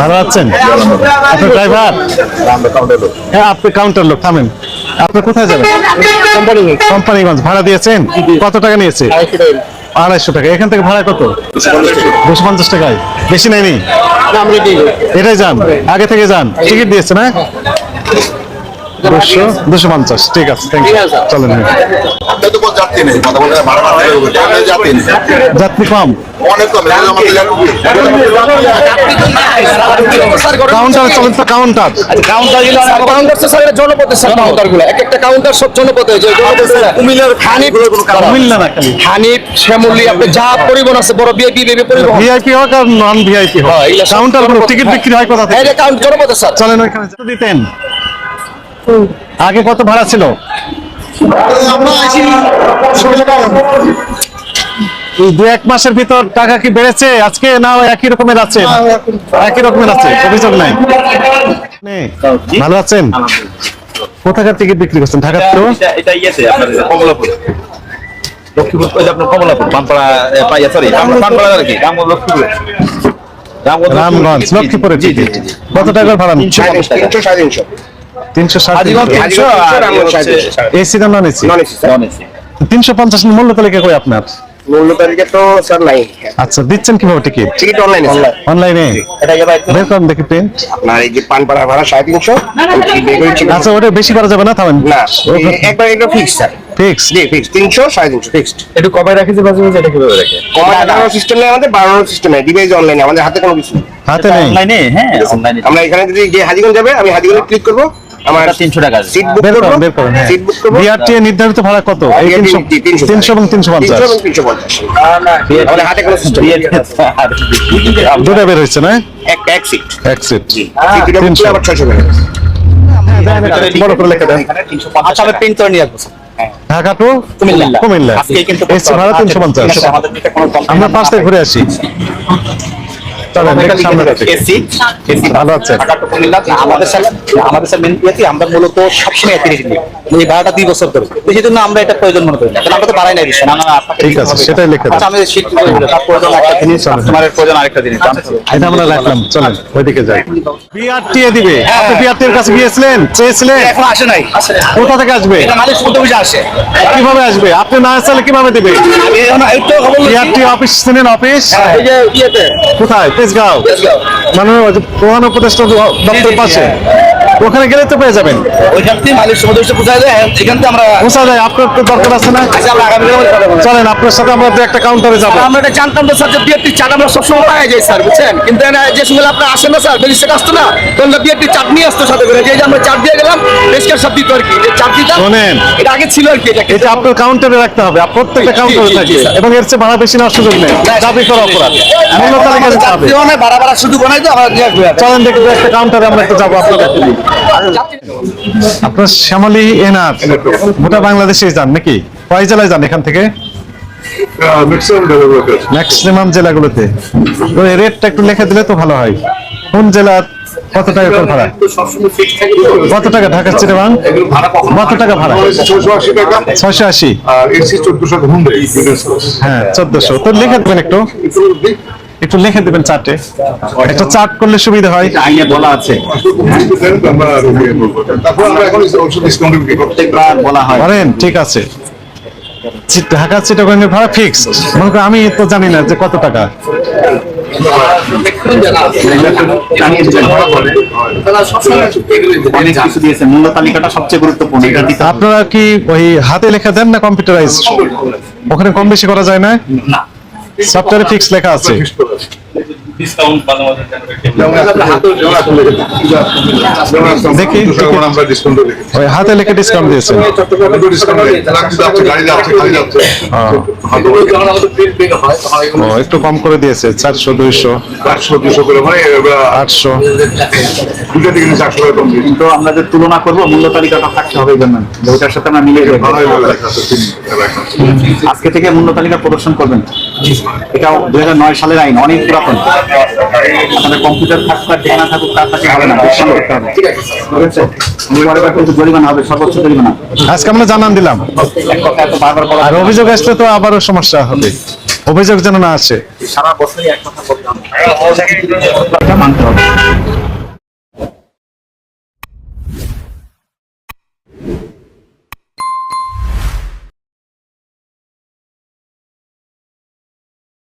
ভালো আছেন? আপনি ড্রাইভার হ্যাঁ আপনি কাউন্টার লোক, থামেন। আপনি কোথায় যাবেন? কোম্পানিগঞ্জ, ভাড়া দিয়েছেন? কত টাকা নিয়েছে? আড়াইশো টাকা। এখান থেকে ভাড়া কত? দুশো পঞ্চাশ টাকায়। বেশি নেয়নি? এটাই যান। আগে থেকে যান। টিকিট দিয়েছে না দুশো দুশো পঞ্চাশ। ঠিক আছে থ্যাংক ইউ চলেন হ্যাঁ। যাত্রী কম। অনেক কাউন্টার কাউন্টার কাউন্টার স্যার এটা জনপদের স্যার কাউন্টারগুলো এক একটা কাউন্টার সব জনপদে যে কুমিল্লার হানিফ না খালি হানিফ শ্যামলী আপনি যা পরিবহন আছে বড় বিআইপি বেবি পরিবহন। ভিআইপি হোক আর নন ভিআইপি হোক। হ্যাঁ, কাউন্টারগুলো জনপদ- টিকিট বিক্রি হয় কোথা স্যার। চলেন ওইখানে দিতেন। আগে কত ভাড়া ছিল? এই দু এক মাসের ভিতর টাকা কি বেড়েছে? আজকে না একই রকমের আছে? একই রকমের আছে অভিযোগ নাই। ভালো আছেন? কোথাকার টিকিট বিক্রি করছেন? ঢাকার তো এটা এটা আপনার কমলাপুর। লক্ষ্মীপুর আপনার কমলাপুর পানপাড়া এ, পাইয়া সরি পানপাড়া আর কি? লক্ষ্মীপুর। রামগঞ্জ রামগঞ্জ লক্ষ্মীপুরে জি জি টিকিট জি জি। কত টাকার ভাড়া তিনশো তিনশো ইয়ে হচ্ছে এসি না নন এসি নন এসি তিনশো পঞ্চাশ মূল্য তালিকা কই আপনার? মূল্য তালিকা তো স্যার নাই। আচ্ছা দিচ্ছেন কীভাবে টিকিট? টিকিট অনলাইনে অনলাইনে এটা গেল একদম দেখি প্রিন্ট আপনার এই যে পান ভাড়া সাড়ে তিনশো আচ্ছা ওটা বেশি করা যাবে না থামেন। না একবার এটা ফিক্স স্যার। ফিক্স জি ফিক্স তিনশো সাড়ে তিনশো ফিক্সড একটু কবে রাখেছে বাজে এটা কীভাবে রাখে? সিস্টেম নেই আমাদের বাড়ানোর সিস্টেম নেই ডিভাইস অনলাইনে আমাদের হাতে কোনো কিছু হাতে নেই? অনলাইনে হ্যাঁ অনলাইনে আমরা এখানে যদি যে হাজিগঞ্জ যাবে আমি হাজিগঞ্জে ক্লিক করব। আমার এটা 300 টাকা সিট বুক করব? হ্যাঁ। সিট বুক করব? বিআরটি নির্ধারিত ভাড়া কত? তিনশো জি, তিনশো তিনশো এবং তিনশো পঞ্চাশ। তিনশো এবং তিনশো পঞ্চাশ। হাতে কোনো সিস্টেম নেই। দুটা বের হয়েছে না এক এক সিট এক সিট জি। বুক আবার টাকা বড় করে লিখে দেন। আচ্ছা আমি প্রিন্ট করে নিয়ে আসব ঢাকা টু কুমিল্লা। কুমিল্লা। আজকে কিন্তু এসি ভাড়া তিনশো পঞ্চাশ। আমাদের দিকে কোনো কম আমরা পাঁচ থেকে ঘুরে আসি। ভালো আছে। ঢাকা টু কুমিল্লা আমাদের স্যার আমাদের স্যার মেন ইয়েতে আমরা মূলত সবসময় তিরিশ দিই এই ভাড়াটা দুই বছর ধরে। তো সেই জন্য আমরা এটা প্রয়োজন মনে করি কারণ আমরা তো বাড়াই নাই দিচ্ছি না না না, আপনাকে ঠিক আছে, সেটাই লিখে আচ্ছা আমি শীত করে দিলাম। তার প্রয়োজন একটা জিনিস কাস্টমারের প্রয়োজন আরেকটা জিনিস এটা আমরা রাখলাম চলেন ওইদিকে যাই। বিআরটি এ দিবে আপনি বিআরটি এর কাছে গিয়েছিলেন? চেয়েছিলেন? এখন আসে নাই কোথা থেকে আসবে? এটা মালিক শুনতে বুঝে আসে। কীভাবে আসবে? আপনি না আসলে কীভাবে দিবে? বিআরটি অফিস চিনেন অফিস? এই যে ইয়েতে। কোথায়? তেজগাঁও। মানে ওই যে প্রধান উপদেষ্টা দপ্তর পাশে। ওখানে গেলে তো পেয়ে যাবেন। ওইখান থেকে মালিক দেয় এখান থেকে আমরা যায় আপনার তো দরকার আছে না? আচ্ছা। চলেন আপনার সাথে আমরা দু একটা কাউন্টারে যাব। আমরা এটা জানতাম না স্যার যে চাট আমরা সবসময় পাওয়া যায় স্যার বুঝছেন? কিন্তু যে সময় আপনার আসেন না স্যার বেরিস্টার আসতো না তখন নিয়ে আসতো সাথে করে। যে আমরা চাট দিয়ে গেলাম বেশকার সব দিত আর কি। যে চাট দিতাম শোনেন। এটা আগে ছিল আর কি এটা এটা আপনার কাউন্টারে রাখতে হবে। প্রত্যেকটা কাউন্টারে জি, এবং এর চেয়ে ভাড়া বেশি নেওয়ার সুযোগ নেই। দাবি করা অপরাধ। মূল্য আপনাদের। আপনার শ্যামলী এনার, গোটা বাংলাদেশে যান নাকি? কয় জেলায় যান এখান থেকে? ম্যাক্সিমাম জেলাগুলোতে। রেটটা একটু লিখে দিলে তো ভালো হয়। কোন জেলার কত টাকা করে ভাড়া? কত টাকা, ঢাকা, চিটাবাং? কত টাকা ভাড়া? ছয়শো আশি। হ্যাঁ চোদ্দশো। তো লিখে দেবেন একটু। একটু লিখে দেবেন চার্টে। একটা চার্ট করলে সুবিধা হয়। আগে বলা আছে। প্রত্যেকবার বলা হয় ঠিক আছে। ঢাকা চিটাগাং এর ভাড়া ফিক্সড মনে করো আমি তো জানি না যে কত টাকা। আপনারা কি ওই হাতে লেখা দেন না কম্পিউটারাইজ ওখানে কম বেশি করা যায় না। সফটওয়্যারে ফিক্স লেখা আছে দেখি, যেমন আমরা দেখি ওই হাতে লেখে ডিসকাউন্ট দিয়েছেন। ডিসকাউন্ট যাচ্ছে গাড়ি যাচ্ছে খালি যাচ্ছে। ও একটু কম করে দিয়েছে চারশো দুইশো। আটশো দুশো করে মানে আটশো। দুটো থেকে কম দিয়েছি। তো আমরা যে তুলনা করব মূল্য তালিকাটা থাকতে হবে জন্য। ওইটার সাথে আমরা মিলিয়ে আছে। আজকে থেকে মূল্য তালিকা প্রদর্শন করবেন। এটাও দুই হাজার নয় সালের আইন অনেক পুরাতন। আপনাদের কম্পিউটার থাকুক আর ঠিকানা থাকুক তার কাছে হবে না পরিশ্রম করতে হবে ঠিক আছে পরে এবার কিন্তু জরিমানা হবে সর্বোচ্চ জরিমানা আজকে আমরা জানান দিলাম। এক কথা এত বারবার বলা আর অভিযোগ আসলে তো আবারও সমস্যা হবে। অভিযোগ যেন না আসে। সারা বছরই এক কথা বলতাম মানতে হবে।